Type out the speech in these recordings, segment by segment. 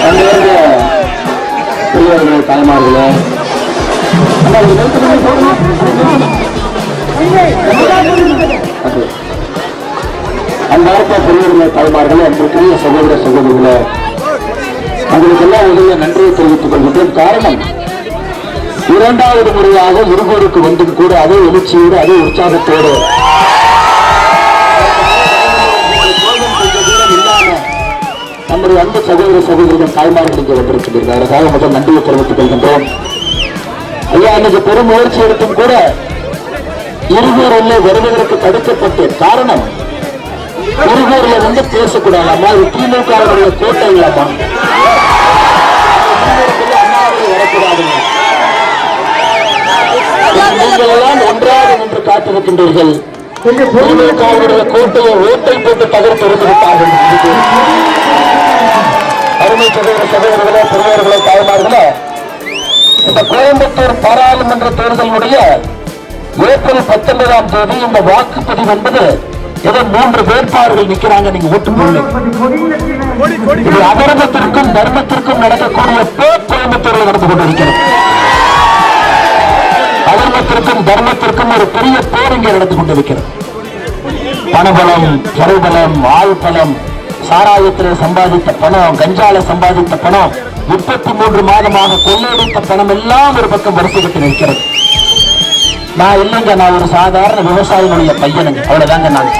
அங்கிருந்து பெரியவர்களே தாய்மார்களே அண்ணா, இது நிறுத்து, நிறுத்து, நிறுத்து. அது. பெரியவர்களே தாய்மார்களே அன்றைக்குரிய சகோதர சகோதரிகளே உங்களுக்கெல்லாம் உதவிய நன்றியை தெரிவித்துக் கொள்கின்றேன் காரணம் இரண்டாவது முறையாக இருவருக்கு வந்தும் கூட அதே எழுச்சியோடு அதே உற்சாகத்தோடு நம்முடைய அன்பு சகோதர சகோதரிகள் தாய்மார்கள் இங்கே வந்திருக்கின்றனர் அதற்காக முதல் நன்றியை தெரிவித்துக் கொள்கின்றோம். ஐயா இன்னைக்கு பெரும் முயற்சி எடுத்தும் கூட இருவரில் வருவதற்கு தடுக்கப்பட்டு காரணம் இருவரில் வந்து பேசக்கூடாதாமா இது திமுகவுடைய கோட்டை வரக்கூடாதுங்க நீங்கள் எல்லாம் ஒன்றாக நின்று காத்திருக்கின்றீர்கள். திமுகவுடைய கோட்டையை ஓட்டை போட்டு தகர்த்து இருந்திருப்பார்கள் அருமை சகோதர சகோதரர்களே பெரியவர்களே தாய்மார்களே இந்த கோயம்புத்தூர் பாராளுமன்ற தேர்தலுடைய ஏப்ரல் பத்தொன்பதாம் தேதி இந்த வாக்குப்பதிவு என்பது ஏதோ மூன்று வேட்பாளர்கள் நிக்கிறாங்க நீங்க ஓட்டு போடல இது அதர்மத்திற்கும் தர்மத்திற்கும் நடக்கக்கூடிய போர் கோயம்புத்தூரில் நடந்து கொண்டிருக்கிறது. அதர்மத்திற்கும் தர்மத்திற்கும் ஒரு பெரிய போர் இங்கே நடந்து கொண்டிருக்கிறது. பணபலம் கருபலம் ஆள்பலம் சாராயத்தில் சம்பாதித்த பணம் கஞ்சால சம்பாதித்த பணம் முப்பத்தி மூன்று மாதமாக கொள்ளையடித்த பணம் எல்லாம் ஒரு பக்கம் வரிசைப்பட்டு நிற்கிறது. நான் இல்லைங்க நான் ஒரு சாதாரண விவசாயினுடைய பையனுங்க. அவ்வளவுதாங்க நான்.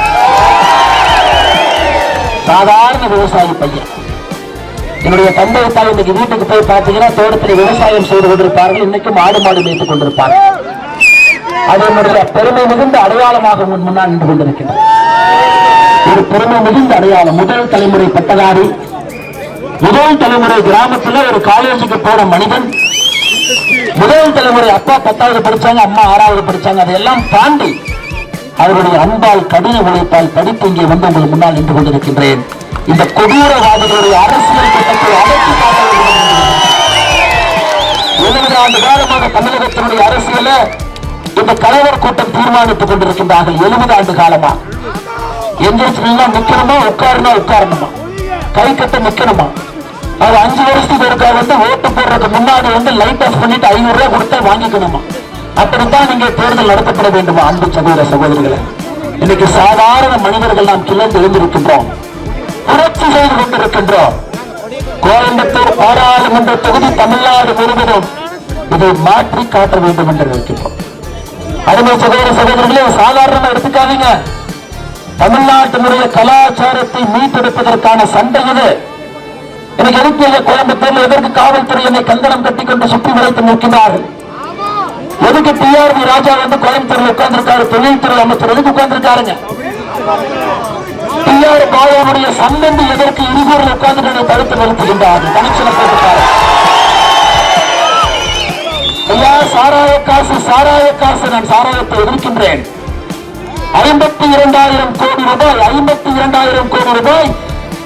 சாதாரண விவசாயி பையன். என்னுடைய தந்தை தாய் இன்னைக்கு வீட்டுக்கு போய் பார்த்தீங்கன்னா தோட்டத்தில் விவசாயம் செய்து கொண்டிருப்பார்கள். இன்னைக்கும் ஆடு மாடு மேய்த்துக் கொண்டிருப்பார்கள். அது என்னுடைய பெருமை மிகுந்த அடையாளமாக உன் முன்னால் நின்று கொண்டிருக்கிறது. ஒரு பெருமை மிகுந்த அடையாளம். முதல் தலைமுறை பட்டதாரி முதல் தலைமுறை கிராமத்துல ஒரு காலேஜுக்கு போன மனிதன் முதல் தலைமுறை அப்பா பத்தாவது படிச்சாங்க அம்மா ஆறாவது படிச்சாங்க அதையெல்லாம் தாண்டி அவருடைய அன்பால் கடின உழைப்பால் படித்து இங்கே வந்து உங்களுக்கு முன்னால் நின்று கொண்டிருக்கின்றேன். இந்த கொடூரவாதிகளுடைய அரசியல் திட்டத்தை அடைத்து காட்ட எழுபது ஆண்டு காலமாக தமிழகத்தினுடைய அரசியல இந்த கலைவர் கூட்டம் தீர்மானித்துக் கொண்டிருக்கின்றார்கள் எழுபது ஆண்டு காலமா? எந்திரிச்சுனா நிக்கணுமா? உட்காருனா உட்காரணுமா? கை கட்ட நிக்கணுமா? அது அஞ்சு வருஷத்துக்கு ஒருக்கா வந்து ஓட்டு போடுறதுக்கு முன்னாடி வந்து லைட் ஆஃப் பண்ணிட்டு ஐநூறு ரூபாய் கொடுத்தா வாங்கிக்கணுமா? அப்படித்தான் நீங்க தேர்தல் நடத்தப்பட வேண்டுமா அன்பு சகோதர சகோதரிகளை? இன்னைக்கு சாதாரண மனிதர்கள் நாம் கிளர்ந்து எழுந்திருக்கின்றோம். புரட்சி செய்து கொண்டிருக்கின்றோம். கோயம்புத்தூர் பாராளுமன்ற தொகுதி தமிழ்நாடு முழுவதும் இதை மாற்றி காட்ட வேண்டும் என்று நினைக்கின்றோம். அருமை சகோதர சகோதரர்களே சாதாரணமா எடுத்துக்காதீங்க. தமிழ்நாட்டினுடைய கலாச்சாரத்தை மீட்டெடுப்பதற்கான சண்டை இது. எனக்கு எதுக்கு கோயம்புத்தூர்ல எதற்கு காவல்துறை என்னை கந்தனம் கட்டிக்கொண்டு சுற்றி வளைத்து நிற்கிறார்கள் எதுக்கு டிஆர்பி ராஜா வந்து கோயம்புத்தூர்ல உட்கார்ந்திருக்காரு? தொழில்துறை அமைச்சர் எதுக்கு உட்கார்ந்திருக்காருங்க? டிஆர் பாலாவுடைய சம்பந்தி எதற்கு இருகூரில் உட்கார்ந்து தடுத்து நிறுத்துகின்றார்கள் கனெக்ஷனை போட்டுட்டாரு ஐயா சாராய காசு சாராய காசு நான் சாராயத்தை எதிர்க்கின்றேன் ஐம்பத்தி இரண்டாயிரம் கோடி ரூபாய் ஐம்பத்தி இரண்டாயிரம் கோடி ரூபாய்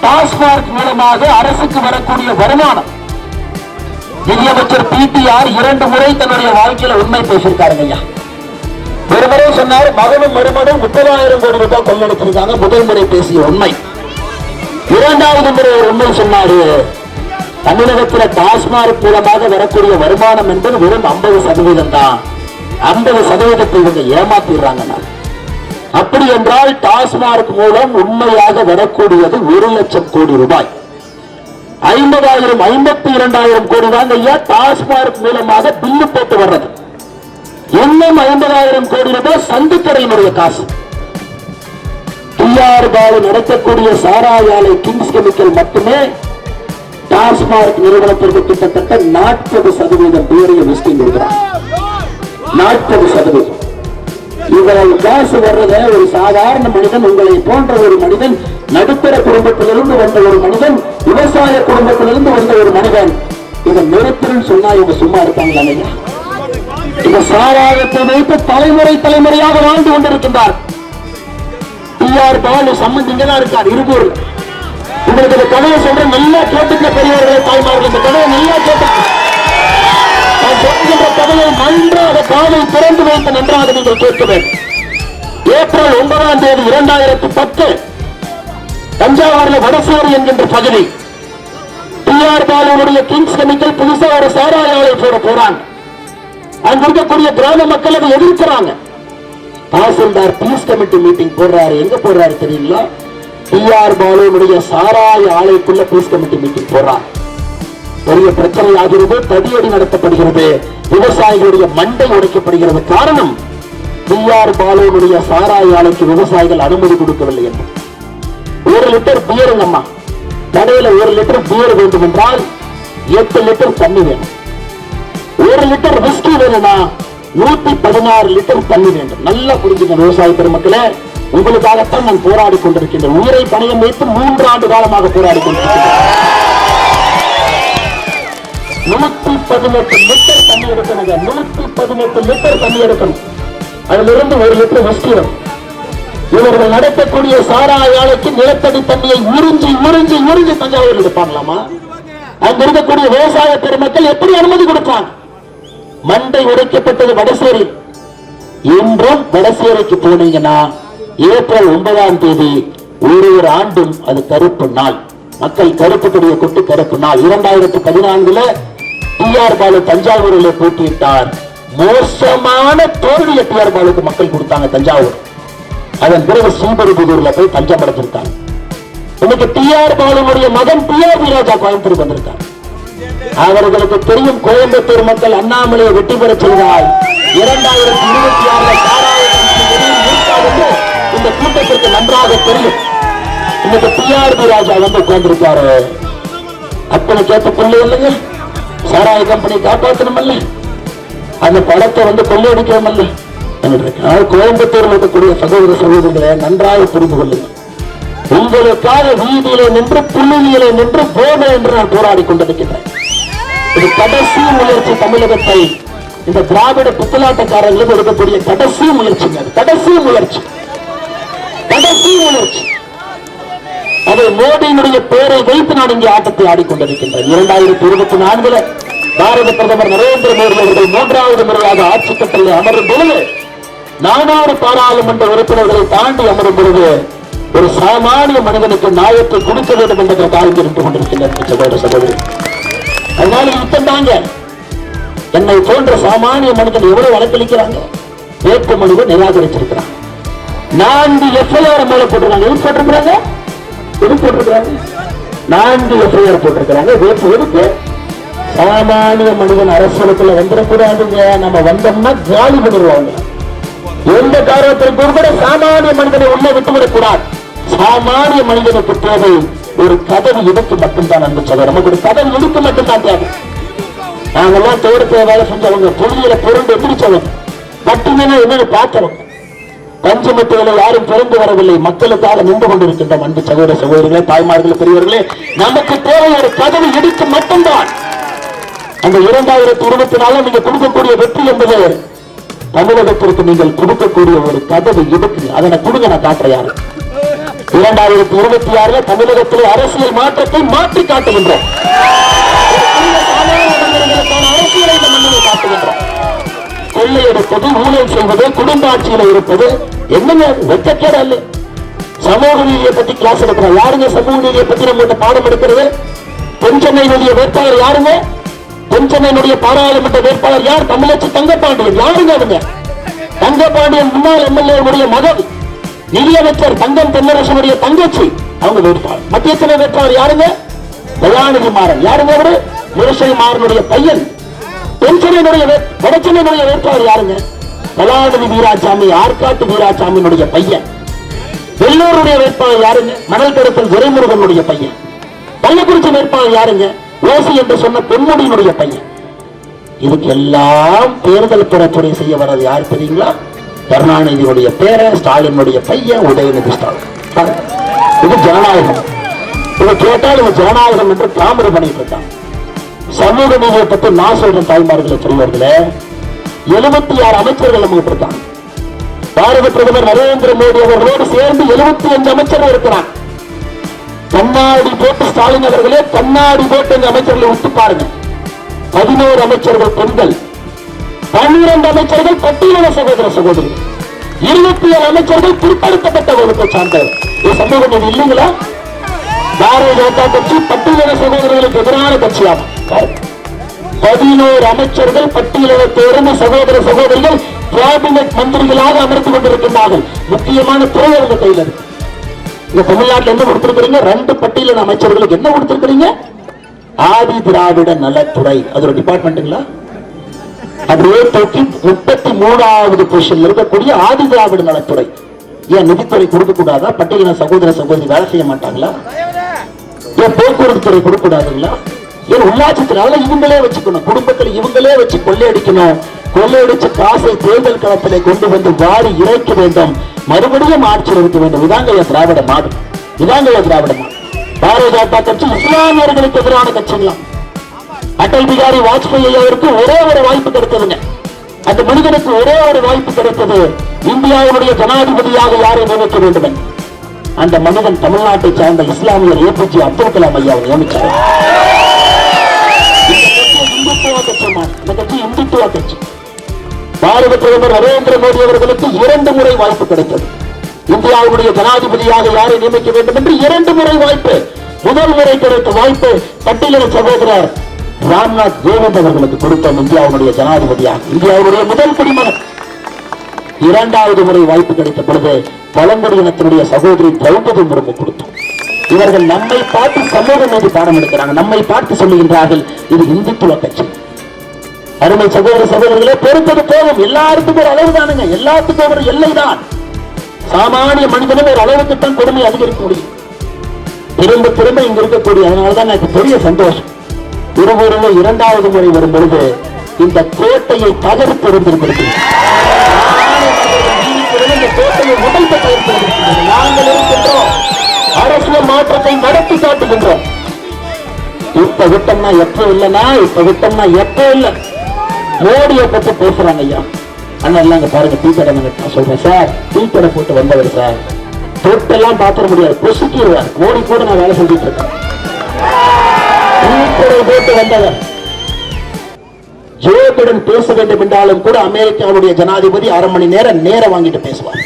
டாஸ்மார்க் மூலமாக அரசுக்கு வரக்கூடிய வருமானம். நிதியமைச்சர் பிடிஆர் இரண்டு முறை தன்னுடைய வாழ்க்கையில உண்மை பேசியிருக்காருங்க ஐயா. ஒரு முறை சொன்னார் மகனும் மருமனும் முப்பதாயிரம் கோடி ரூபாய் கொள்ளடிச்சிருக்காங்க முதல் முறை பேசிய உண்மை. இரண்டாவது முறை ஒரு உண்மை சொன்னாரு. தமிழகத்தில் டாஸ்மாக் மூலமாக வரக்கூடிய வருமானம் என்பது வெறும் ஐம்பது சதவீதம் தான். ஐம்பது சதவீதத்தை இவங்க ஏமாத்திடுறாங்க அப்படி என்றால் டாஸ்மாக் மூலம் உண்மையாக வரக்கூடியது ஒரு லட்சம் கோடி ரூபாய். ஐம்பதாயிரம் ஐம்பத்தி இரண்டாயிரம் கோடி தாங்க ஐயா டாஸ்மாக் மூலமாக பில்லு போட்டு வர்றது. இன்னும் ஐம்பதாயிரம் கோடி ரூபாய் சந்துத்துறையினுடைய காசு. டிஆர் பாலு நடத்தக்கூடிய சாராயாலை கிங்ஸ் கெமிக்கல் மட்டுமே டாஸ்மார்க் நிறுவனத்திற்கு கிட்டத்தட்ட நாற்பது சதவீதம் பேரைய விஸ்டிங் கொடுக்கிறார். நாற்பது சதவீதம். இவ்வளவு காசு வர்றத ஒரு சாதாரண மனிதன் உங்களை போன்ற ஒரு மனிதன் நடுத்தர குடும்பத்திலிருந்து வந்த ஒரு மனிதன் விவசாய குடும்பத்திலிருந்து வந்த ஒரு மனிதன் இதை நிறுத்தல் சொன்னா இவங்க சும்மா இருப்பாங்க இந்த சாராயத்தை வைத்து தலைமுறை தலைமுறையாக வாழ்ந்து கொண்டிருக்கின்றார். டிஆர் பாலு சம்மந்த் தான் இருக்கார் இருபூர்ல உங்களுக்கு இந்த கதையை சொல்றேன் நல்லா கேட்டுக்க பெரியவர்களே தாய்மார்கள் இந்த கதையை நல்லா கேட்டுக்க நான் சொல்கின்ற கதையை நன்றாக காதல் திறந்து வைத்து நன்றாக நீங்கள் கேட்க வேண்டும். ஏப்ரல் ஒன்பதாம் தேதி இரண்டாயிரத்தி பத்து தஞ்சாவூர்ல வடசேரி என்கின்ற பகுதி. டிஆர் பாலுடைய கிங்ஸ் கெமிக்கல் புதுசா ஒரு சாராய ஆலை போட போறாங்க. அங்க இருக்கக்கூடிய கிராம மக்கள் அதை எதிர்க்கிறாங்க. தாசில்தார் பீஸ் கமிட்டி மீட்டிங் போடுறாரு. எங்க போடுறாரு தெரியுங்களா? டிஆர் பாலுடைய சாராய ஆலைக்குள்ள பீஸ் கமிட்டி மீட்டிங் போடுறாங்க. பெரிய பிரச்சனை ஆகிறது தடியடி நடத்தப்படுகிறது விவசாயிகளுடைய மண்டை உடைக்கப்படுகிறது. காரணம் டிஆர் பாலுடைய சாராய ஆலைக்கு விவசாயிகள் அனுமதி கொடுக்கவில்லை என்று. ஒரு லிட்டர் பியருங்கம்மா கடையில ஒரு லிட்டர் பியர் வேண்டும் என்றால் எட்டு லிட்டர் தண்ணி வேணும். ஒரு லிட்டர் விஸ்கி வேணும்னா நூத்தி பதினாறு லிட்டர் தண்ணி வேண்டும். நல்லா புரிஞ்சுங்க விவசாய பெருமக்களே. உங்களுக்காகத்தான் நான் போராடி கொண்டிருக்கின்றேன். உயிரை பணியம் வைத்து மூன்று ஆண்டு காலமாக போராடி கொண்டிருக்கின்றேன். நூத்தி பதினெட்டு லிட்டர் தண்ணி எடுக்கணுங்க நூத்தி பதினெட்டு லிட்டர் தண்ணி எடுக்கணும். அதிலிருந்து ஒரு லிட்டர் விஸ்கி இவர்கள் நடத்தக்கூடிய சாராயாலைக்கு நிலத்தடி தண்ணியை உறிஞ்சி உறிஞ்சி உறிஞ்சி தஞ்சாவூர் எடுப்பாங்களாமா? அங்க இருக்கக்கூடிய விவசாய பெருமக்கள் எப்படி அனுமதி கொடுப்பாங்க? மண்டை உடைக்கப்பட்டது வடசேரி. என்றும் வடசேரிக்கு போனீங்கன்னா ஏப்ரல் ஒன்பதாம் தேதி ஒரு ஒரு ஆண்டும் அது கருப்பு நாள். மக்கள் கருப்பு கொடியை கருப்பு நாள். இரண்டாயிரத்தி பதினான்குல டி ஆர் பாலு தஞ்சாவூரில் போட்டியிட்டார். மோசமான தோல்வியை டிஆர் பாலுக்கு மக்கள் கொடுத்தாங்க தஞ்சாவூர். அதன் பிறகு ஸ்ரீபெரும்புதூர்ல போய் தஞ்சம் படைச்சிருக்காங்க இன்னைக்கு டிஆர் பாலுடைய மகன் டிஆர் ராஜா கோயம்புத்தூர் வந்திருக்காங்க அவர்களுக்கு தெரியும் கோயம்புத்தூர் மக்கள் அண்ணாமலையை வெற்றி பெற செய்தால் இரண்டாயிரத்தி இருபத்தி ஆறுல இந்த கூட்டத்திற்கு நன்றாக தெரியும். இன்னைக்கு டிஆர்பி ராஜா வந்து உட்கார்ந்துருக்காரு? அத்தனை கேட்ட கொள்ளை இல்லைங்க. சாராய கம்பெனி காப்பாற்றணுமல்ல அந்த படத்தை வந்து கொள்ளையடிக்கணுமல்ல அதனால் கோயம்புத்தூரில் இருக்கக்கூடிய சகோதர சகோதரிகளை நன்றாக புரிந்து கொள்ளுங்கள். உங்களுக்காக வீதியிலே நின்று புள்ளியிலே நின்று போக என்று நான் போராடி கொண்டிருக்கின்றேன். இது கடைசி முயற்சி தமிழகத்தை இந்த திராவிட புத்தலாட்டக்காரர்களும் எடுக்கக்கூடிய கடைசி முயற்சிங்க. கடைசி முயற்சி. கடைசி உணர்ச்சி. அதை மோடியினுடைய பெயரை வைத்து நான் இங்கே ஆட்டத்தை ஆடிக்கொண்டிருக்கின்றேன். இரண்டாயிரத்தி இருபத்தி நான்குல பாரத பிரதமர் நரேந்திர மோடி அவர்கள் மூன்றாவது முறையாக ஆட்சி கட்டளை அமரும் பொழுது நானூறு பாராளுமன்ற உறுப்பினர்களை தாண்டி அமரும் பொழுது ஒரு சாமானிய மனிதனுக்கு நியாயத்தை கொடுக்க வேண்டும் என்ற தாழ்ந்து இருந்து கொண்டிருக்கின்றனர் சகோதர சகோதரி. அதனால யுத்தம் தாங்க என்னை போன்ற சாமானிய மனிதன் எவ்வளவு வழக்களிக்கிறாங்க வேட்பு மனுவை நிராகரிச்சிருக்கிறாங்க நான்கு எஃப்ஐஆர் மேல போட்டிருக்காங்க எது போட்டிருக்கிறாங்க? எது போட்டிருக்கிறாங்க? நான்கு எஃப்ஐஆர் போட்டிருக்கிறாங்க. வேட்பு எதுக்கு? சாமானிய மனிதன் அரசியலுக்குள்ள வந்துடக்கூடாதுங்க. நம்ம வந்தோம்னா காலி பண்ணிடுவாங்க எந்த காரணத்திற்கும் கூட சாமானிய மனிதனை உள்ள விட்டுவிடக் கூடாது சாமானிய மனிதனுக்கு தேவை ஒரு கதவு இடுக்கு மட்டும்தான் அன்பு சொல்ல நமக்கு ஒரு கதவு இடுக்கு மட்டும்தான் தேவை. நாங்கெல்லாம் தோட்டத்தில் வேலை செஞ்சவங்க தொழில பொருண்டு எந்திரிச்சவங்க. மட்டுமே என்னன்னு பார்த்தவங்க பஞ்சமத்துகளை யாரும் பிறந்து வரவில்லை. மக்களுக்காக நின்று கொண்டிருக்கின்ற அன்பு சகோதர சகோதரிகளே தாய்மார்களே பெரியவர்களே நமக்கு தேவை ஒரு பதவி இடித்து மட்டும்தான். அந்த இரண்டாயிரத்தி இருபத்தி நாலு நீங்க கொடுக்கக்கூடிய வெற்றி என்பது தமிழகத்திற்கு நீங்கள் கொடுக்கக்கூடிய ஒரு கதவு இடுக்கு அதனை கொடுங்க நான் காட்டுறேன் யாரு. இரண்டாயிரத்தி இருபத்தி ஆறுல தமிழகத்தில் அரசியல் மாற்றத்தை மாற்றி காட்டுகின்றோம் அரசியலை காட்டுகின்றோம். கொள்ளையடிப்பது ஊழல் செய்வது குடும்ப ஆட்சியில இருப்பது என்னங்க வெட்டக்கேட அல்ல சமூக நீதியை பத்தி கிளாஸ் எடுக்கிறோம். யாருங்க சமூக நீதியை பத்தி நம்ம பாடம் எடுக்கிறது? தென்சென்னையினுடைய வேட்பாளர் யாருங்க? தென்சென்னையினுடைய பாராளுமன்ற வேட்பாளர் யார்? தமிழச்சி தங்கப்பாண்டியன். யாருங்க அவங்க? தங்கப்பாண்டியன் முன்னாள் எம்எல்ஏவுடைய மகன் நிதியமைச்சர் தங்கம் தென்னரசனுடைய தங்கச்சி. அவங்க வேட்பாளர். மத்திய சபை வேட்பாளர் யாருங்க? தயாநிதி மாறன். யாருங்க அவரு? முரசை மாறனுடைய பையன். தென்சென்னையினுடைய வே- வடசென்னையினுடைய வேட்பாளர் யாருங்க? கலாநிதி வீராசாமி ஆற்காட்டு வீராசாமியினுடைய பையன். வெள்ளூருடைய வேட்பாளர் யாருங்க? மணல் கடத்தல் துரைமுருகனுடைய பையன். கள்ளக்குறிச்சி வேட்பாளர் யாருங்க? ஓசி என்று சொன்ன பெண்முடியினுடைய பையன். இதுக்கு எல்லாம் தேர்தல் பெறத்துறை செய்ய வர்றது யார் தெரியுங்களா? கருணாநிதியுடைய பேரன் ஸ்டாலினுடைய பையன் உதயநிதி ஸ்டாலின். இது ஜனநாயகம். இதை கேட்டால் இது ஜனநாயகம் என்று தாமரை பண்ணிட்டு இருக்காங்க சமூக நீதியை பற்றி நான் சொல்றேன் தாய்மார்களே பெரியவர்களே எழுபத்தி ஆறு அமைச்சர்கள் நம்ம இருக்காங்க பாரத பிரதமர் நரேந்திர மோடி அவர்களோடு சேர்ந்து எழுபத்தி அஞ்சு அமைச்சர்கள் இருக்கிறாங்க. கண்ணாடி போட்டு ஸ்டாலின் அவர்களே கண்ணாடி போட்டு இந்த அமைச்சர்களை விட்டு பாருங்க. பதினோரு அமைச்சர்கள் பெண்கள் பன்னிரண்டு அமைச்சர்கள் பட்டியலின சகோதர சகோதரி இருபத்தி ஏழு அமைச்சர்கள் பிற்படுத்தப்பட்ட வகுப்பை சார்ந்தவர். இது சமூகம் இல்லைங்களா? பாரதிய ஜனதா கட்சி பட்டியலின சகோதரர்களுக்கு எதிரான கட்சியாகும். பதினோரு அமைச்சர்கள் பட்டியலின தேர்ந்த சகோதர சகோதரிகள் கேபினட் மந்திரிகளாக அமர்ந்து கொண்டிருக்கின்றார்கள். முக்கியமான துறை அவங்க கையில் இருக்கு. இந்த தமிழ்நாட்டில் என்ன கொடுத்திருக்கிறீங்க? ரெண்டு பட்டியலின அமைச்சர்களுக்கு என்ன கொடுத்திருக்கிறீங்க? ஆதி திராவிட நலத்துறை. அது ஒரு டிபார்ட்மெண்ட்டுங்களா அப்படியே தூக்கி முப்பத்தி மூணாவது பொசிஷன்ல இருக்கக்கூடிய ஆதி திராவிட நலத்துறை. ஏன் நிதித்துறை கொடுக்க கூடாதா பட்டியலின சகோதர சகோதரி வேலை செய்ய மாட்டாங்களா? ஏன் போக்குவரத்து துறை கொடுக்கூடாதுங்களா? ஏன் உள்ளாட்சித்துறை இவங்களே வச்சுக்கணும். குடும்பத்தில் இவங்களே வச்சு கொள்ளையடிக்கணும். கொள்ளையடிச்ச காசை தேர்தல் களத்திலே கொண்டு வந்து வாரி இறைக்க வேண்டும். மறுபடியும் ஆட்சி இருக்க வேண்டும். இதாங்க என் திராவிட மாடு இதாங்க என் திராவிட மாடு பாரதிய ஜனதா கட்சி இஸ்லாமியர்களுக்கு எதிரான கட்சிங்களாம் அடல் பிகாரி வாஜ்பாய் ஐயாவிற்கு ஒரே ஒரு வாய்ப்பு கிடைத்ததுங்க. அந்த மனிதனுக்கு ஒரே ஒரு வாய்ப்பு கிடைத்தது. இந்தியாவுடைய ஜனாதிபதியாக யாரை நியமிக்க வேண்டும் என்று. அந்த மனிதன் தமிழ்நாட்டை சார்ந்த இஸ்லாமியர் ஏபிஜே அப்துல் கலாம் ஐயாவை நியமிச்சார். இந்த இந்துத்துவ கட்சி இந்துத்துவ கட்சி. பாரத பிரதமர் நரேந்திர மோடி அவர்களுக்கு இரண்டு முறை வாய்ப்பு கிடைத்தது. இந்தியாவுடைய ஜனாதிபதியாக யாரை நியமிக்க வேண்டும் என்று இரண்டு முறை வாய்ப்பு முதல் முறை கிடைத்த வாய்ப்பு பட்டியலின சகோதரர் ராம்நாத் கோவிந்த் அவர்களுக்கு கொடுத்தோம் இந்தியாவுடைய ஜனாதிபதியாக. இந்தியாவுடைய முதல் குடிமகன். இரண்டாவது முறை வாய்ப்பு கிடைத்த பொழுது பழங்குடியினத்தினுடைய சகோதரி திரௌபதி முர்மு கொடுத்தோம் இவர்கள் நம்மை பார்த்து சமூகம் மீது பாடம் எடுக்கிறாங்க. நம்மை பார்த்து சொல்லுகின்றார்கள் இது இந்துத்துவ கட்சி. அருமை சகோதர சகோதரர்களே பொறுத்தது போகும் எல்லாருக்கும் ஒரு அளவு தானுங்க. எல்லாத்துக்கும் ஒரு எல்லை தான். சாமானிய மனிதனும் ஒரு அளவுக்கு தான் கொடுமை அதிகரிக்க முடியும் திரும்ப திரும்ப இங்க இருக்கக்கூடிய அதனாலதான் எனக்கு பெரிய சந்தோஷம். திருவூரில் இரண்டாவது முறை வரும் பொழுது இந்த கோட்டையை தகர்த்து இருந்திருக்கிறது இந்த கோட்டையை முதல் தகர்த்திருக்கிறது நாங்கள் இருக்கின்றோம். அரசியல் மாற்றத்தை நடத்தி காட்டுகின்றோம். இப்ப விட்டோம்னா எப்ப இல்லைன்னா இப்ப விட்டோம்னா எப்ப இல்ல? மோடியை பத்தி பேசுறாங்க ஐயா. அண்ணா இங்க பாருங்க டீ கடை நான் சொல்றேன். சார் டீ கடை போட்டு வந்தவர் சார். தொட்டெல்லாம் பாத்திர முடியாது பொசுக்கிடுவார். மோடி கூட நான் வேலை செஞ்சுட்டு இருக்கேன். டீ கடை போட்டு வந்தவர். ஜோபிடன் பேச வேண்டும் என்றாலும் கூட அமெரிக்காவுடைய ஜனாதிபதி அரை மணி நேரம் நேரம் வாங்கிட்டு பேசுவார்.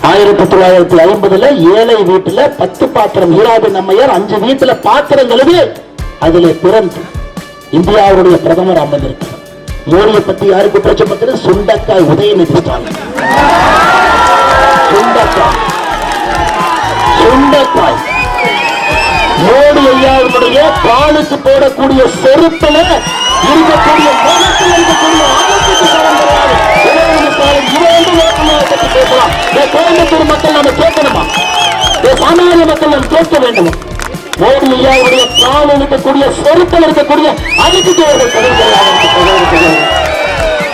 ஆயிரத்தி தொள்ளாயிரத்தி ஐம்பதுல ஏழை வீட்டுல பத்து பாத்திரம் ஈராபின் அம்மையார் அஞ்சு வீட்டுல பாத்திரம் கழுவி அதுல பிறந்து இந்தியாவுடைய பிரதமர் அமர்ந்திருக்கிறார். மோடியை பத்தி யாருக்கு பிரச்சனை? பத்தி சுண்டக்காய் உதயநிதி ஸ்டாலின். சுண்டக்காய். சுண்டக்காய். மோடி ஐயாவுடைய பாலுக்கு போடக்கூடிய செருப்பில் இருக்கக்கூடிய மனத்தில் இருக்கக்கூடிய ஆபத்துக்கு சரம் கிடையாது. கோயம்புத்தூர் மக்கள் நம்ம கேட்கணுமா? சாமானிய மக்கள் நாம் கேட்க வேண்டும்? மோடி ஐயாவுடைய பால் இருக்கக்கூடிய செருப்பில் இருக்கக்கூடிய அதுக்கு அவர்கள் பதில் கிடையாது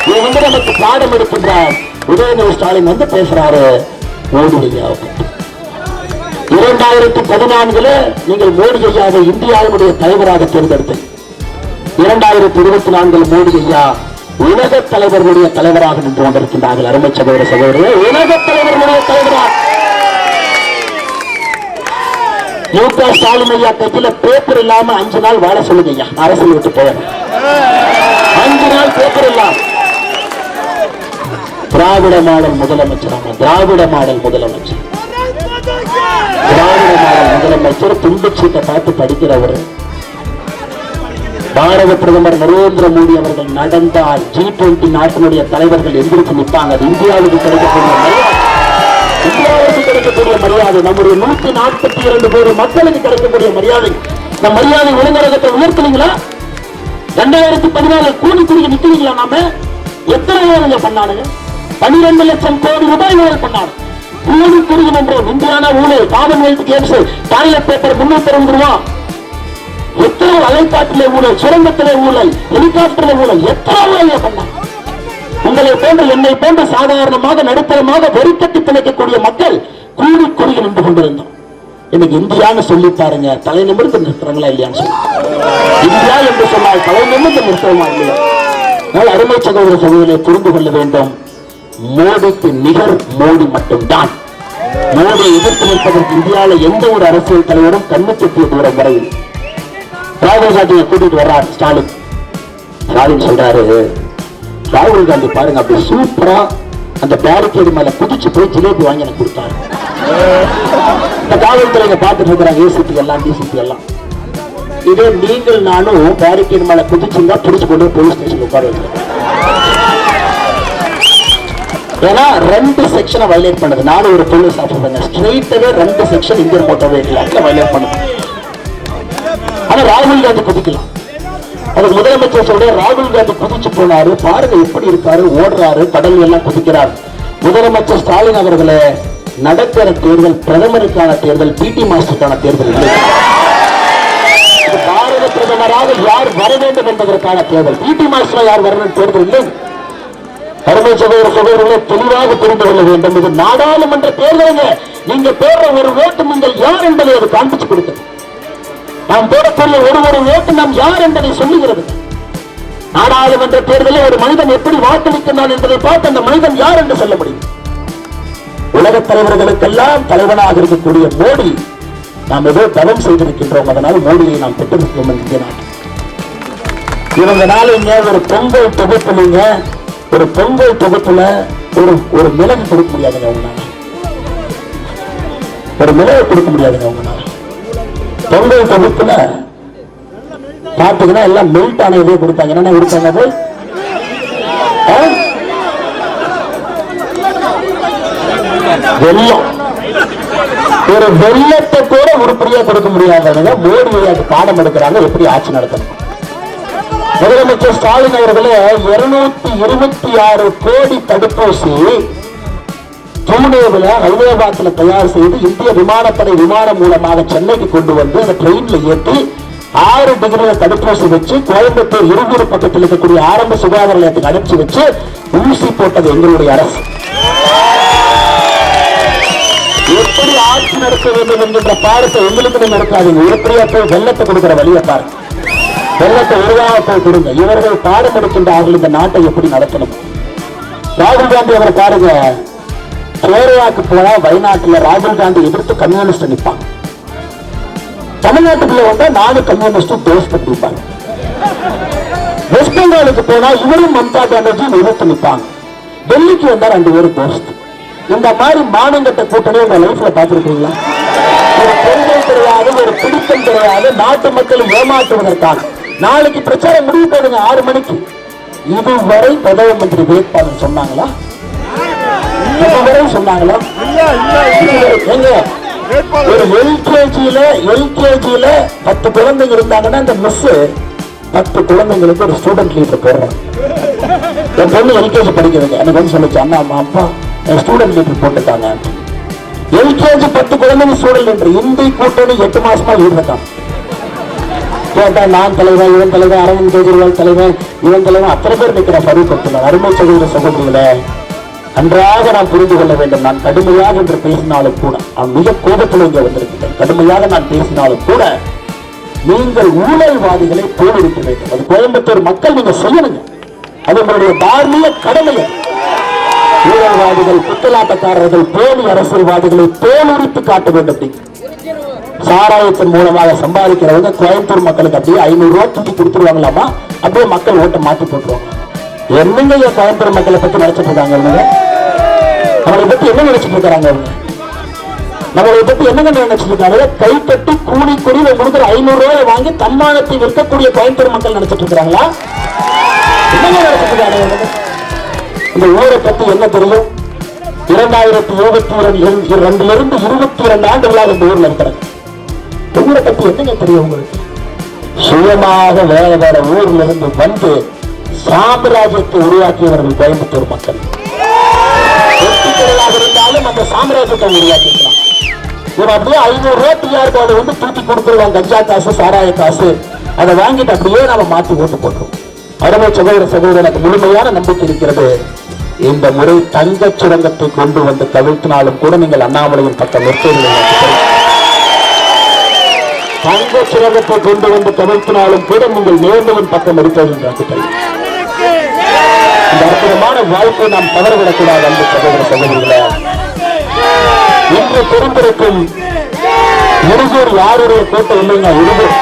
இது வந்து நமக்கு பாடம் எடுக்கின்றார் உதயநிதி ஸ்டாலின் வந்து பேசுறாரு. மோடி ஐயாவுக்கு இரண்டாயிரத்தி பதினான்குல நீங்கள் மோடி ஐயாவை இந்தியாவினுடைய தலைவராக தேர்ந்தெடுத்து இரண்டாயிரத்தி இருபத்தி நான்கில் மோடி ஐயா உலக தலைவர்களுடைய தலைவராக நின்று கொண்டிருக்கின்றார்கள். அருமை சகோதர சகோதரர் உலக தலைவர்களுடைய தலைவராக. மு க ஸ்டாலின் ஐயா கட்சியில பேப்பர் இல்லாம அஞ்சு நாள் வாழ சொல்லுங்க ஐயா. அரசியல் விட்டு போய் அஞ்சு நாள் பேப்பர் இல்லாம. திராவிட மாடல் முதலமைச்சர் திராவிட மாடல் முதலமைச்சர். முதலமைச்சர் துண்டுச்சீட்டை பார்த்து படிக்கிறவர். பாரத பிரதமர் நரேந்திர மோடி அவர்கள் நடந்தால் ஜி டுவெண்டி நாட்டினுடைய தலைவர்கள் எந்திரிச்சு நிற்பாங்க. அது இந்தியாவுக்கு கிடைக்கக்கூடிய மரியாதை. இந்தியாவுக்கு கிடைக்கக்கூடிய மரியாதை. நம்முடைய நூத்தி நாற்பத்தி இரண்டு கோடி மக்களுக்கு கிடைக்கக்கூடிய மரியாதை. இந்த மரியாதை ஒழுங்கரகத்தை உயர்த்தலீங்களா ரெண்டாயிரத்தி பதினாலு கூலி குடிக்க நிக்கிறீங்களா நாம? எத்தனை வேலைங்க பண்ணானுங்க? பன்னிரெண்டு லட்சம் கோடி ரூபாய் வேலை பண்ணாங்க கூலி குடிக்கணும் என்று இந்தியானா ஊழல் காமன்வெல்த் கேம்ஸ் டாய்லெட் பேப்பர் முன்னூத்தி அறுபது ரூபா. எத்தனை அலைக்காட்டிலே ஊழல் சுரங்கத்திலே ஊழல் ஹெலிகாப்டர்ல ஊழல் எத்தனை ஊழல் பண்ண? உங்களை போன்ற என்னை போன்ற சாதாரணமாக நடுத்தரமாக வெறிக்கட்டி பிழைக்கக்கூடிய மக்கள் கூடி குறுகி நின்று கொண்டிருந்தோம். எனக்கு இந்தியான்னு சொல்லி பாருங்க. தலை நிமிர்ந்து நிறுத்துறாங்களா இல்லையான்னு சொல்லி. இந்தியா என்று சொன்னால் தலை நிமிர்ந்து நிறுத்தமா இல்லையா? அதனால் அருமை சகோதர சகோதரியை புரிந்து கொள்ள வேண்டும். மோடிக்கு நிகர் மோடி மட்டும்தான். மோடியை எதிர்த்து நிற்பதற்கு இந்தியாவில் எந்த ஒரு அரசியல் தலைவரும் கண்ணு கட்டிய தூரம் வரையில் ராகுல் காந்தியை கூட்டிட்டு வர்றார் ஸ்டாலின். ஸ்டாலின் சொல்றாரு ராகுல் காந்தி பாருங்க அப்படி சூப்பரா அந்த பேரிகேடு மேல குதிச்சு போய் ஜிலேபி வாங்கி எனக்கு கொடுத்தாரு. இந்த காவல்துறைங்க பார்த்துட்டு இருக்கிறாங்க ஏசிபி எல்லாம் டிசிபி எல்லாம். இதே நீங்கள் நானும் பேரிகேடு மேல குதிச்சுங்க பிடிச்சு கொண்டு போய் போலீஸ் ஸ்டேஷன் உட்கார வச்சிருக்கோம் ஏன்னா ரெண்டு செக்ஷனை வயலேட் பண்ணுது. நானும் ஒரு போலீஸ் ஆஃபீஸர் ஸ்ட்ரெயிட்டவே ரெண்டு section Indian motor vehicle violate பண்ணுது. ஆனா ராகுல் காந்தி குதிக்கலாம் அதுக்கு முதலமைச்சர் சொல்ற ராகுல் காந்தி குதிச்சு போனாரு பாருங்க எப்படி இருக்காரு ஓடுறாரு கடல் எல்லாம் குதிக்கிறார். முதலமைச்சர் ஸ்டாலின் அவர்களே நடக்கிற தேர்தல் பிரதமருக்கான தேர்தல் பிடி மாஸ்டருக்கான தேர்தல் இல்லை. பாரத பிரதமராக யார் வர வேண்டும் என்பதற்கான தேர்தல். பிடி மாஸ்டரா யார் வரணும் தேர்தல் இல்லை. அருமை சகோதர சகோதரர்களை தெளிவாக புரிந்து கொள்ள வேண்டும். இது நாடாளுமன்ற தேர்தலுங்க. நீங்க போடுற ஒரு ஓட்டு நீங்கள் யார் என்பதை அது காண்பிச்சு கொடுத்தது. நாம் போடக்கூடிய ஒரு ஒரு ஓட்டு நாம் யார் என்பதை சொல்லுகிறது. நாடாளுமன்ற தேர்தலில் ஒரு மனிதன் எப்படி வாக்களிக்கிறான் என்பதை பார்த்து அந்த மனிதன் யார் என்று சொல்ல முடியும். உலக தலைவர்களுக்கெல்லாம் தலைவனாக இருக்கக்கூடிய மோடி நாம் ஏதோ தவம் செய்திருக்கின்றோம். அதனால் மோடியை நாம் பெற்றிருக்கிறோம் இந்திய நாட்டில் இவங்க நாளைங்க ஒரு பொங்கல் தொகுப்புலீங்க ஒரு பொங்கல் தொகுப்புல ஒரு ஒரு மிளகு கொடுக்க முடியாதுங்க அவங்களால ஒரு மிளகு கொடுக்க முடியாதுங்க அவங்களால பொங்கல் தொகுப்புல பாத்தீங்கன்னா எல்லாம் மெல்ட் ஆன இதே கொடுத்தாங்க என்னென்ன கொடுத்தாங்க அது? வெள்ளம் ஒரு வெள்ளத்தை கூட உருப்படியா கொடுக்க முடியாதவங்க மோடி அது பாடம் எடுக்கிறாங்க எப்படி ஆட்சி நடத்தணும். முதலமைச்சர் ஸ்டாலின் அவர்களே இருநூத்தி இருபத்தி ஆறு கோடி தடுப்பூசி புனேவில் ஹைதராபாத்ல தயார் செய்து இந்திய விமானப்படை விமானம் மூலமாக சென்னைக்கு கொண்டு வந்து அந்த ட்ரெயின்ல ஏற்றி ஆறு டிகிரில தடுப்பூசி வச்சு கோயம்புத்தூர் இருகூர் பக்கத்தில் இருக்கக்கூடிய ஆரம்ப சுகாதார நிலையத்துக்கு அனுப்பிச்சு வச்சு ஊசி போட்டது எங்களுடைய அரசு. எப்படி ஆட்சி நடத்த வேண்டும் என்கின்ற பாடத்தை எங்களுக்கு நடத்தாதீங்க. உருப்படியா போய் வெள்ளத்தை கொடுக்கிற வழியை பாருங்க. வெள்ளத்தை ஒழுங்காக போய் கொடுங்க. இவர்கள் பாடம் எடுக்கின்றார்கள் இந்த நாட்டை எப்படி நடத்தணும்? ராகுல் காந்தி அவர் பாருங்க. கேரளாக்கு போனா வயநாட்டுல ராகுல் காந்தி எதிர்த்து கம்யூனிஸ்ட் நிற்பாங்க தமிழ்நாட்டுக்குள்ள வந்தா நாலு கம்யூனிஸ்டும் தோஸ் நிற்பாங்க வெஸ்ட் பெங்காலுக்கு போனா இவரும் மம்தா பானர்ஜியும் எதிர்த்து நிற்பாங்க டெல்லிக்கு வந்தா ரெண்டு பேரும் தோஸ்த் இந்த மாதிரி மானங்கட்ட கூட்டணி உங்க லைஃப்ல பார்த்திருக்கீங்களா? ஒரு பெண்கள் கிடையாது ஒரு பிடித்தம் கிடையாது. நாட்டு மக்களை ஏமாற்றுவதற்காக. நாளைக்கு பிரச்சாரம் முடிவு போடுங்க ஆறு மணிக்கு. இதுவரை பிரதம மந்திரி வேட்பாளர் சொன்னாங்களா? இதுவரை சொன்னாங்களா? ஏங்க, ஒரு எல்கேஜியில எல்கேஜியில பத்து குழந்தைங்க இருந்தாங்கன்னா இந்த மிஸ் பத்து குழந்தைங்களுக்கு ஒரு ஸ்டூடெண்ட் லீடர் போடுறாங்க. என் பொண்ணு எல்கேஜி படிக்கிறதுங்க எனக்கு வந்து சொல்லுச்சு அண்ணா அம்மா அப்பா ஸ்டூடெண்ட் லீடர் போட்டுட்டாங்க. எல்கேஜி பத்து குழந்தைங்க ஸ்டூடெண்ட் லீடர் இந்தி கூட்டணி எட்டு மாசமா லீடர் இருக்கான் நான் தலைவர் இவன் தலைவர் அரவிந்த் கெஜ்ரிவால் தலைவர் இவன் தலைவர். அத்தனை பேர் நிற்கிற ஃபரூக் அருமை சகோதர சகோதரிகளே நன்றாக நான் புரிந்து கொள்ள வேண்டும். நான் கடுமையாக என்று பேசினாலும் கூட நான் மிக கோபத்தில் இங்கே வந்திருக்கிறேன். கடுமையாக நான் பேசினாலும் கூட நீங்கள் ஊழல்வாதிகளை போரிக்க வேண்டும். அது கோயம்புத்தூர் மக்கள் நீங்க செய்யணுங்க. அது உங்களுடைய தார்மீக கடமை ஊழல்வாதிகள் குத்தலாட்டக்காரர்கள் போலி அரசியல்வாதிகளை தோலுரித்து காட்ட வேண்டும் சாராயத்தின் மூலமாக சம்பாதிக்கிறவங்க கோயம்புத்தூர் மக்களுக்கு அப்படியே ஐநூறு ரூபாய் தூக்கி கொடுத்துருவாங்களாமா? அப்படியே மக்கள் ஓட்டை மாற்றி போட்டுருவாங்க. என்னங்க என் கோயம்புத்தூர் மக்களை பத்தி நினைச்சிட்டு இருக்காங்க அவங்க அவங்களை பத்தி என்ன நினைச்சிட்டு இருக்காங்க அவங்க நம்மளை பத்தி என்னங்க நினைச்சிட்டு இருக்காங்க? கை கட்டி கூலி கூடி கொடுக்குற ஐநூறு ரூபாய் வாங்கி தன்மானத்தை விற்கக்கூடிய கோயம்புத்தூர் மக்கள் நினைச்சிட்டு இருக்காங்களா? என்னங்க நினைச்சிட்டு இருக்காங்க இந்த ஊரை பத்தி என்ன தெரியும்? இரண்டாயிரத்தி இருபத்தி இரண்டு ரெண்டுல இருந்து இருபத்தி இரண்டு ஆண்டுகளாக இந்த ஊர்ல இருக்கிறேன் ஊரை பத்தி என்னங்க தெரியும் உங்களுக்கு சுயமாக வேற வேற ஊர்ல இருந்து வந்து சாம்ராஜ்யத்தை உருவாக்கியவர்கள் கோயம்புத்தூர் மக்கள். வெற்றிகளாக இருந்தாலும் அந்த சாம்ராஜ்யத்தை உருவாக்கிக்கலாம் இவன் அப்படியே ஐநூறு ரூபாய் டிஆர் கார்டு வந்து தூக்கி கொடுத்துருவான் கஞ்சா காசு சாராய காசு. அதை வாங்கிட்டு அப்படியே நாம மாத்தி ஓட்டு போட்டுருவோம் அருமை சகோதர சகோதரனுக்கு முழுமையான நம்பிக்கை இருக்கிறது. இந்த முறை தங்கச் சுரங்கத்தை கொண்டு வந்து தவிர்த்தினாலும் கூட நீங்கள் அண்ணாமலையின் பக்கம் நிற்கவில்லை. தங்க சுரங்கத்தை கொண்டு வந்து தவிர்த்தினாலும் கூட நீங்கள் நேர்ந்தவன் பக்கம் இருக்கிறீர்கள் இந்த அற்புதமான வாழ்க்கை நாம் தவறவிடக்கூடாது அன்பு சகோதர சகோதரிகளே. இன்று தெரிந்திருக்கும் இருகூர் யாருடைய கோட்டை இல்லைங்க இருகூர்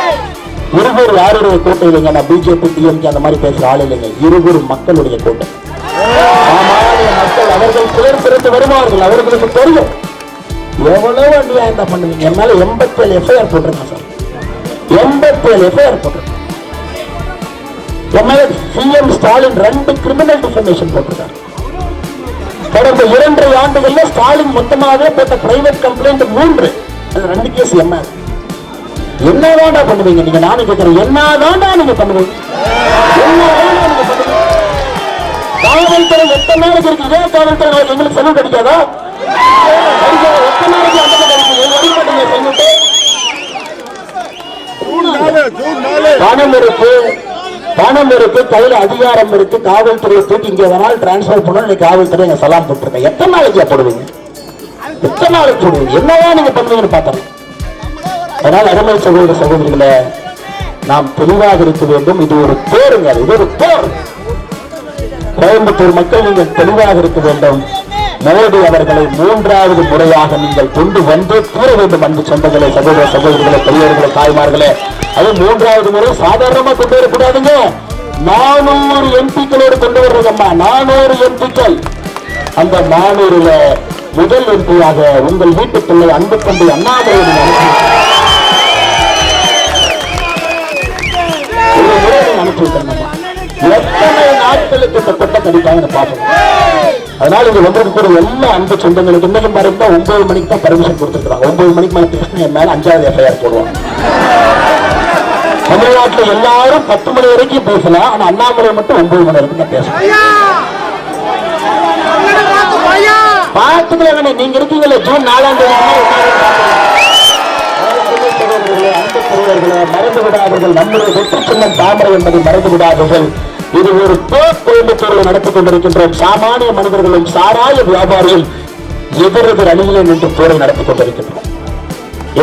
இருகூர் யாருடைய கோட்டை இல்லைங்க? நான் பிஜேபி டிஎம்கே அந்த மாதிரி பேசுற ஆள் இல்லைங்க. இருகூர் மக்களுடைய கோட்டை. மக்கள் அவர்கள் பேர் பிறந்து வருவார்கள் அவர்களுக்கு தெரியும். எவ்வளவு அநியாயம் தான் பண்ணுவீங்க? என் மேல எண்பத்தி ஏழு எஃப்ஐஆர் போட்டிருக்கேன் சார். எண்பத்தேழு எஃப்ஐஆர் போட்டிருக்கேன் என் சிஎம் ஸ்டாலின் ரெண்டு கிரிமினல் டிஃபர்மேஷன் போட்டிருக்காரு. கடந்த இரண்டரை ஆண்டுகள்ல ஸ்டாலின் மொத்தமாகவே போட்ட பிரைவேட் கம்ப்ளைண்ட் மூன்று. அது ரெண்டு கேஸ் என்ன? என்னதான்டா பண்ணுவீங்க நீங்க? நானும் கேட்கிறேன் என்னதான்டா நீங்க பண்ணுவீங்க? என்னதான்டா நீங்க பண்ணுவீங்க? காவல்துறை எத்தனை நாளைக்கு இருக்கு? இதே காவல்துறை எங்களுக்கு செலவு கிடைக்காதா? கிடைக்காதா? எத்தனை நாளைக்கு அந்த கிடைக்கும் எங்க வழி மாட்டீங்க செல்விட்டு பணம் இருக்கு பணம் இருக்கு கையில அதிகாரம் இருக்கு. காவல்துறையை தூக்கி இங்க வேணாலும் டிரான்ஸ்பர் பண்ணணும். இன்னைக்கு காவல்துறை எங்க சலாம் போட்டிருக்கேன் எத்தனை நாளைக்கு போடுவீங்க? எத்தனை நாளைக்கு போடுவீங்க? என்னதான் நீங்க பண்ணுவீங்கன்னு பார்த்தோம் அதனால் அருமை சகோதர சகோதரிகளை நாம் தெளிவாக இருக்க வேண்டும். இது ஒரு போருங்க. இது ஒரு போர். கோயம்புத்தூர் மக்கள் நீங்கள் தெளிவாக இருக்க வேண்டும். மோடி அவர்களை மூன்றாவது முறையாக நீங்கள் கொண்டு வந்து கூற வேண்டும் அன்பு சொந்தங்களே சகோதர சகோதரிகளே பெரியவர்களே தாய்மார்களே. அது மூன்றாவது முறை சாதாரணமா கொண்டு வரக்கூடாதுங்க. நானூறு எம்பிக்களோடு கொண்டு வர்றதம்மா நானூறு எம்பிக்கள். அந்த நானூறுல முதல் எம்பியாக உங்கள் வீட்டு பிள்ளை அன்பு தம்பி அண்ணாமலையை அனுப்பி அனுப்பி எத்தனை நாட்களுக்கு இந்த கொட்டை கடிப்பாங்கன்னு பார்ப்போம் அதனால இங்க வந்திருக்கிற எல்லா அன்பு சொந்தங்களுக்கு இன்னைக்கு பாருங்க ஒன்பது மணிக்கு தான் பர்மிஷன் கொடுத்துருக்காங்க ஒன்பது மணிக்கு மேல பேசினா என் மேல அஞ்சாவது எஃப்ஐஆர் போடுவாங்க. தமிழ்நாட்டுல எல்லாரும் பத்து மணி வரைக்கும் பேசலாம். ஆனா அண்ணாமலை மட்டும் ஒன்பது மணி வரைக்கும் தான் பேசலாம் பார்த்துக்கலாம் நீங்க இருக்கீங்களே ஜூன் நாலாம் தேதி. மறந்து விடாதீர்கள் நம்முடைய வெற்றி சின்னம் தாமரை என்பதை மறந்து விடாதீர்கள் இது ஒரு கோயம்புத்தூரில் நடத்திக் கொண்டிருக்கின்றோம் சாமானிய மனிதர்களும் சாராய வியாபாரிகள் எதிரெதிர் அணியிலே நின்று போரை நடத்தி கொண்டிருக்கின்றோம்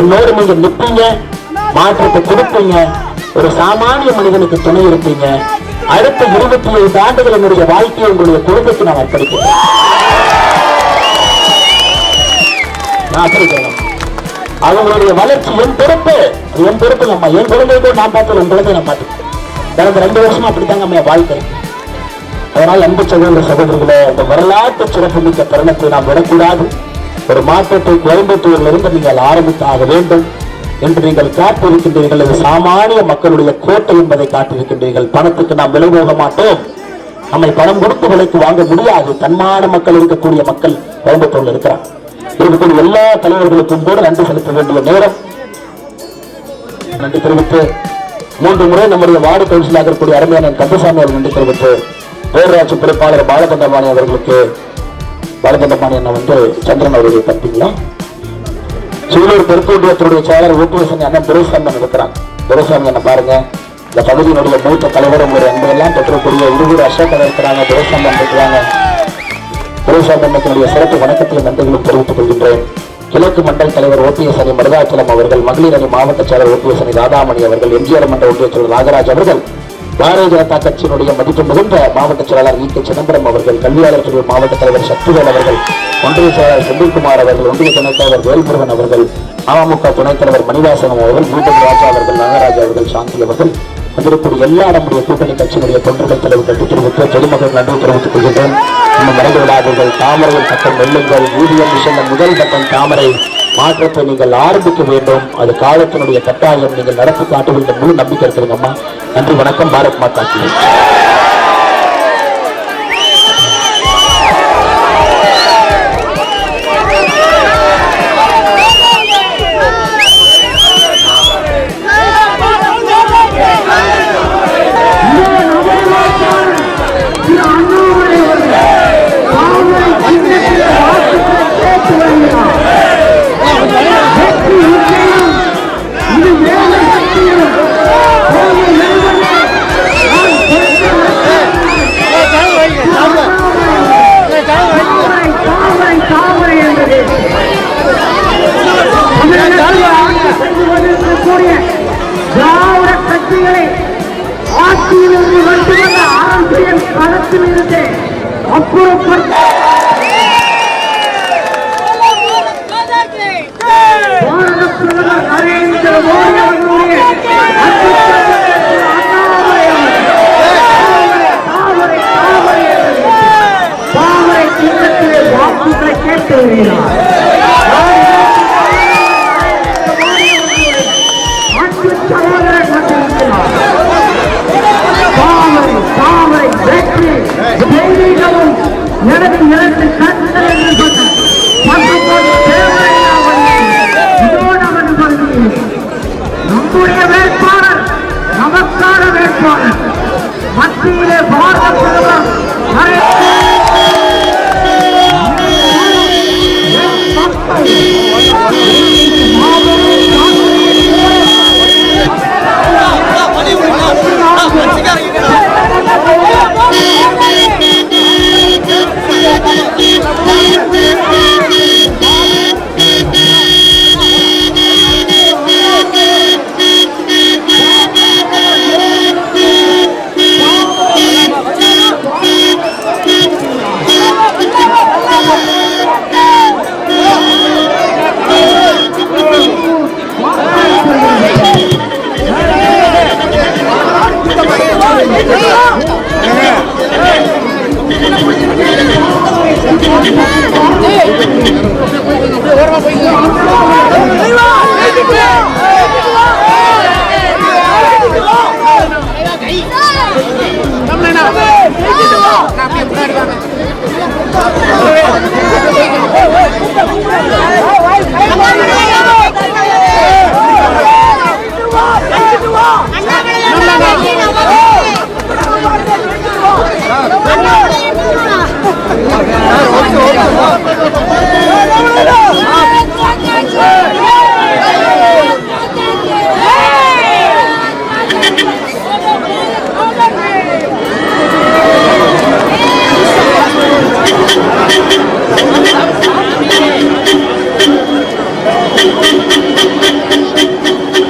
என்னோடு நீங்க நிற்பீங்க மாற்றத்தை கொடுப்பீங்க ஒரு சாமானிய மனிதனுக்கு துணை இருப்பீங்க. அடுத்த இருபத்தி ஐந்து ஆண்டுகள் என்னுடைய வாழ்க்கையை உங்களுடைய குடும்பத்தை நான் அர்ப்பணிக்கிறேன். நான் அவங்களுடைய வளர்ச்சி என் பொறுப்பு. என் பொறுப்பு நம்ம என் குழந்தைகளை நான் பார்த்து உன் குழந்தைய நான் பார்த்து கடந்த ரெண்டு வருஷமா அப்படித்தாங்க நம்ம வாழ்க்கை அதனால் அன்பு சகோதர சகோதரர்களே அந்த வரலாற்று சிறப்புமிக்க தருணத்தை நாம் விடக்கூடாது. ஒரு மாற்றத்தை கோயம்புத்தூரிலிருந்து நீங்கள் ஆரம்பித்தாக வேண்டும் என்று நீங்கள் காட்டிருக்கின்றீர்கள் இது சாமானிய மக்களுடைய கோட்டை என்பதை காட்டிருக்கின்றீர்கள் பணத்துக்கு நாம் விலை போக மாட்டோம். நம்மை பணம் கொடுத்து விலைக்கு வாங்க முடியாது. தன்மான மக்கள் இருக்கக்கூடிய மக்கள் கோயம்புத்தூர்ல இருக்கிறார் இருக்கக்கூடிய எல்லா தலைவர்களுக்கும் கூட நன்றி செலுத்த வேண்டிய நேரம். நன்றி தெரிவித்து மூன்று முறை நம்முடைய வார்டு கவுன்சிலாக இருக்கக்கூடிய அருமையான கந்தசாமி அவர்கள் நன்றி தெரிவித்து பேரராட்சி பொறுப்பாளர் பாலகண்டபாணி அவர்களுக்கு பாலகண்டபாணி அண்ணன் வந்து சந்திரன் அவர்களை பார்த்தீங்களா சூலூர் பெருக்கூட்டியத்தினுடைய செயலர் ஊட்டுவசன் அண்ணன் துரைசாமி இருக்கிறாங்க துரைசாமி அண்ணன் பாருங்க இந்த பகுதியினுடைய மூத்த தலைவர் ஒரு அன்பெல்லாம் பெற்றக்கூடிய இருவர் அசோகன் இருக்கிறாங்க துரைசாமி இருக்கிறாங்க. துரைசாமி அண்ணத்தினுடைய சிறப்பு வணக்கத்தையும் நன்றிகளும் தெரிவித்துக் கொள்கின்றேன். கிழக்கு மண்டல தலைவர் ஓபிஎஸ் அணி மருதாச்சலம் அவர்கள் மகளிர் அணி மாவட்ட செயலர் ஓபிஎஸ் அணி ராதாமணி அவர்கள் எம்ஜிஆர் மன்ற ஒன்றிய செயலர் நாகராஜ் அவர்கள் பாரதிய ஜனதா கட்சியினுடைய மதிப்பு மிகுந்த மாவட்ட செயலாளர் வி கே சிதம்பரம் அவர்கள் கல்வியாளர் பிரிவு மாவட்ட தலைவர் சக்திவேல் அவர்கள் ஒன்றிய செயலாளர் செந்தில்குமார் அவர்கள் ஒன்றிய துணைத் தலைவர் வேல்முருகன் அவர்கள் அமமுக துணைத் தலைவர் மணிவாசனம் அவர்கள் பூபதி ராஜா அவர்கள் நாகராஜ் அவர்கள் சாந்தி அவர்கள் வந்திருக்கக்கூடிய எல்லா நம்முடைய கூட்டணி கட்சியினுடைய தொண்டர்கள் தலைவர்கள் தெரிவித்து பொதுமக்கள் நன்றி தெரிவித்துக் கொள்கின்றேன் இன்னும் மறந்து விடாதீர்கள் தாமரையில் பட்டம் வெல்லுங்கள். ஊதியம் விஷயம் முதல் பட்டம் தாமரை. மாற்றத்தை நீங்கள் ஆரம்பிக்க வேண்டும். அது காலத்தினுடைய கட்டாயம். நீங்கள் நடத்தி காட்டுவீங்க முழு நம்பிக்கை இருக்கிறீங்கம்மா நன்றி வணக்கம். பாரத் மாதா மத்தியிலே பாரத பிரதமர் Hey! না